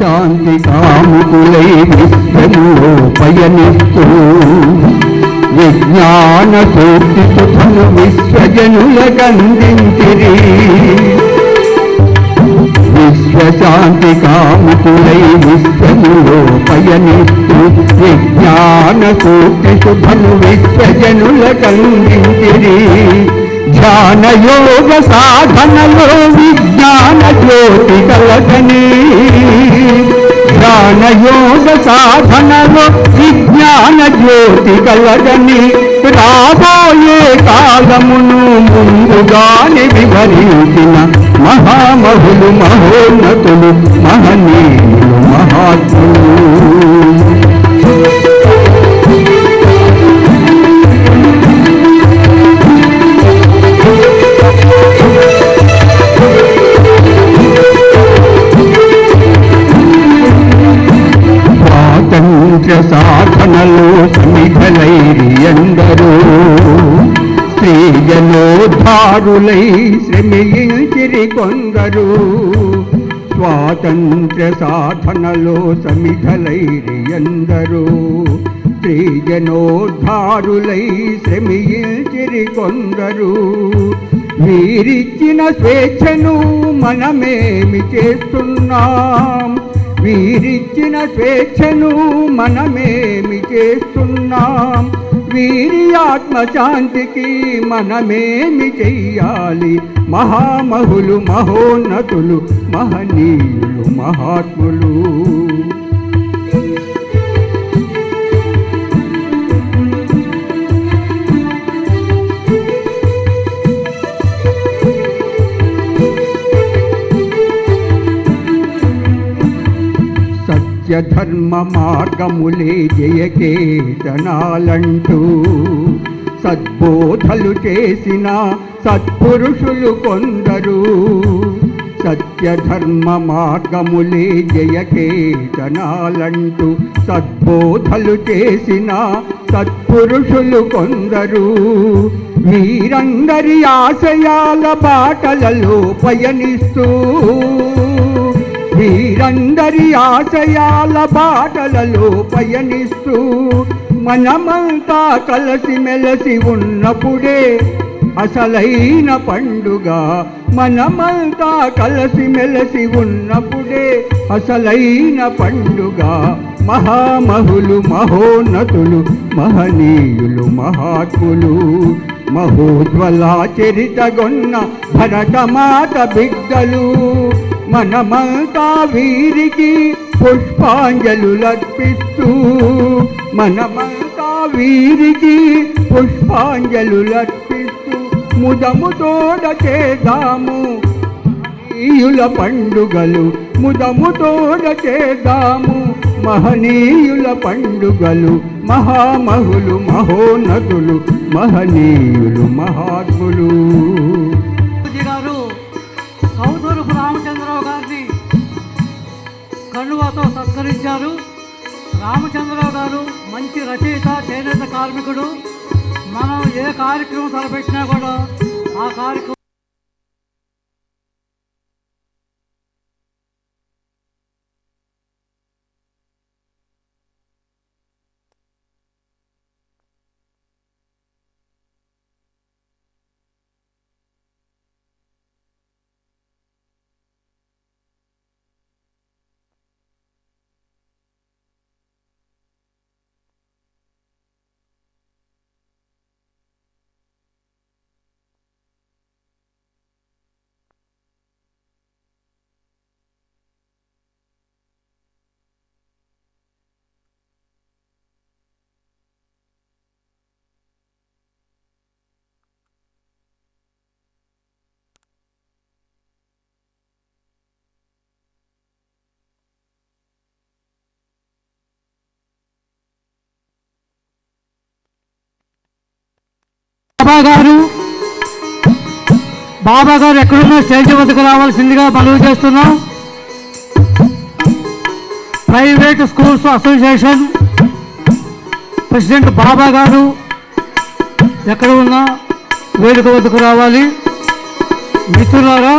శాంతి కాముకులై విశ్వములో పయనిస్తూ. విజ్ఞాన సూక్తి సుఖము విశ్వజనులకందించిరి. విశ్వశాంతి కాముకులై విశ్వములో పయనిస్తూ. విజ్ఞాన సూక్తి శుభము విశ్వజనులకందించిరి. ధ్యాన యోగ సాధనలో విజ్ఞాన జ్యోతి కలగనీ. యోగ సాధనలో విజ్ఞాన జ్యోతి కలగని రాబోయే కాలమును ముందుగానే వివరించిన మహామహులు మహోన్నతులు మహనీయులు మహాత్ములు. స్త్రీజనోద్ధారులై శ్రమించిరి కొందరు. స్వాతంత్ర్య సాధనలో సమిధలైరి ఎందరో స్త్రీజనోద్ధారులై శ్రమించిరి కొందరు. వీరిచ్చిన స్వేచ్ఛను మనమేమి చేస్తున్నాం? వీరిచ్చిన స్వేచ్ఛను మనమేమి చేస్తున్నాం? వీరి ఆత్మశాంతికి మనమేమి చెయ్యాలి? మహామహులు మహోన్నతులు మహనీయులు మహాత్ములు. సత్యధర్మ మార్గములే జయకేతనాలంటూ సద్బోధలు చేసిన సత్పురుషులు కొందరు. సత్యధర్మ మార్గములే జయకేతనాలంటూ సద్బోధలు చేసిన సత్పురుషులు కొందరు. వీరందరి ఆశయాల బాటలలో పయనిస్తూ వీరందరి ఆశయాల బాటలలో పయనిస్తూ మనమంతా కలిసి మెలసి ఉన్నప్పుడే అసలైన పండుగ. మనమంతా కలిసి మెలసి ఉన్నప్పుడే అసలైన పండుగ. మహామహులు మహోన్నతులు మహనీయులు మహాత్ములు మహోజ్వల చరితగొన్న భరతమాత బిడ్డలు. మనమంతా వీరికి పుష్పాంజలులర్పిస్తూ మనమంతా వీరికి పుష్పాంజలులర్పిస్తూ ముదముతోడ చేద్దాము మహనీయుల పండుగలు ముదముతోడ చేద్దాము మహనీయుల పండుగలు మహామహులు మహోన్నతులు మహనీయులు మహాత్ములు. రామచంద్రరావు గారిని కనువతో సత్కరించారు. రామచంద్రరావు గారు మంచి రచయిత చేనేత కార్మికుడు. మనం ఏ కార్యక్రమం తలపెట్టినా కూడా ఆ కార్యక్రమం బాబా గారు బాబా గారు ఎక్కడున్నా స్టేజ్ వద్దకు రావాల్సిందిగా మనవి చేస్తున్నాం. Private schools association president Baba garu ఎక్కడ ఉన్నా వేడుక వద్దకు రావాలి. మిత్రులారా